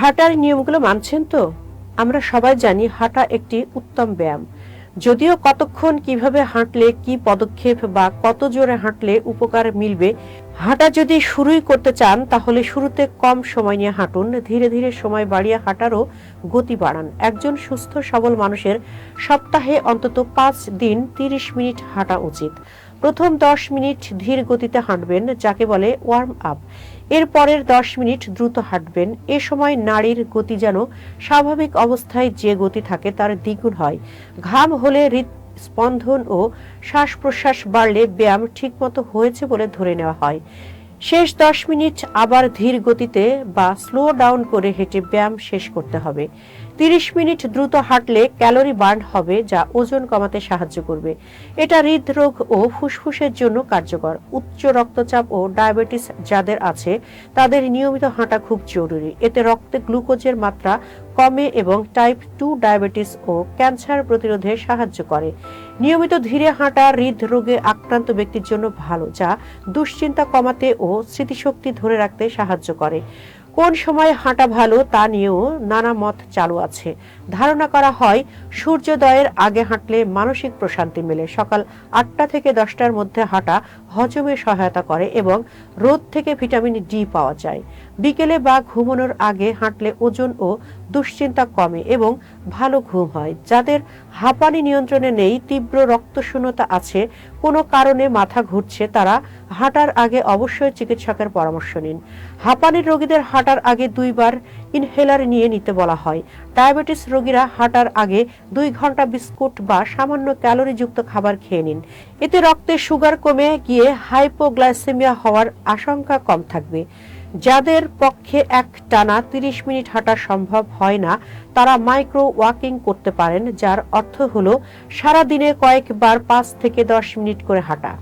হাঁটার নিয়মগুলো মানছেন তো? আমরা সবাই জানি হাঁটা একটি উত্তম ব্যায়াম। যদিও কতক্ষণ কীভাবে হাঁটলে, কি পদক্ষেপ বা কত জোরে হাঁটলে উপকার মিলবে, হাঁটা যদি শুরুই করতে চান, তাহলে শুরুতে কম সময় নিয়ে হাঁটুন। ধীরে ধীরে সময় বাড়িয়ে হাঁটারও গতি বাড়ান। একজন সুস্থ, সবল মানুষের সপ্তাহে অন্তত পাঁচ দিন তিরিশ মিনিট হাঁটা উচিত। প্রথম দশ মিনিট ধীর গতিতে হাঁটবেন, যাকে বলে ওয়ার্ম আপ এর পরের দশ মিনিট দ্রুত হাঁটবেন। এ সময় নারীর গতি যেন স্বাভাবিক অবস্থায় যে গতি থাকে তার দ্বিগুণ হয়। ঘাম হলে হৃদ স্পন্দন ও শ্বাস প্রশ্বাস বাড়লে ব্যায়াম ঠিকমতো হয়েছে বলে ধরে নেওয়া হয়। শেষ দশ মিনিট আবার ধীর গতিতে বা স্লো ডাউন করে হেঁটে ব্যায়াম শেষ করতে হবে। তিরিশ মিনিট দ্রুত হাঁটলে ক্যালোরি বার্ন হবে, যা ওজন কমাতে সাহায্য করবে। এটা হৃদরোগ ও ফুসফুসের জন্য কার্যকর। উচ্চ রক্তচাপ ও ডায়াবেটিস যাদের আছে, তাদের নিয়মিত হাঁটা খুব জরুরি। এতে রক্তে গ্লুকোজের মাত্রা কমে এবং টাইপ টু ডায়াবেটিস ও ক্যান্সার প্রতিরোধে সাহায্য করে। নিয়মিত ধীরে হাঁটা হৃদরোগে আক্রান্ত ব্যক্তির জন্য ভালো, যা দুশ্চিন্তা কমাতে ও স্মৃতিশক্তি ধরে রাখতে সাহায্য করে। কোন সময় হাঁটা ভালো তা নিয়েও নানা মত চালু আছে। ধারণা করা হয়, সূর্যোদয়ের আগে হাঁটলে মানসিক প্রশান্তি মেলে। সকাল আটটা থেকে দশটার মধ্যে হাঁটা হজমে সহায়তা করে এবং রোদ থেকে ভিটামিন ডি পাওয়া যায়। বিকেলে বা ঘুমানোর আগে হাঁটলে ওজন ও দুশ্চিন্তা কমে এবং ভালো ঘুম হয়। যাদের হাঁপানি নিয়ন্ত্রণে নেই, তীব্র রক্তশূন্যতা আছে, কোনো কারণে মাথা ঘুরছে, তারা হাঁটার আগে অবশ্যই চিকিৎসকের পরামর্শ নিন। হাঁপানির রোগীদের হাঁটার আগে দুইবার ইনহেলার নিয়ে নিতে বলা হয়। ডায়াবেটিস রোগীরা হাঁটার আগে দুই ঘণ্টা বিস্কুট বা সামান্য ক্যালোরিযুক্ত খাবার খেয়ে নিন। এতে রক্তে সুগার কমে গিয়ে হাইপোগ্লাইসেমিয়া হওয়ার আশঙ্কা কম থাকবে। যাদের পক্ষে এক টানা তিরিশ মিনিট হাঁটা সম্ভব হয় না, তারা মাইক্রো ওয়াকিং করতে পারেন, যার অর্থ হল সারাদিনে কয়েকবার পাঁচ থেকে দশ মিনিট করে হাঁটা।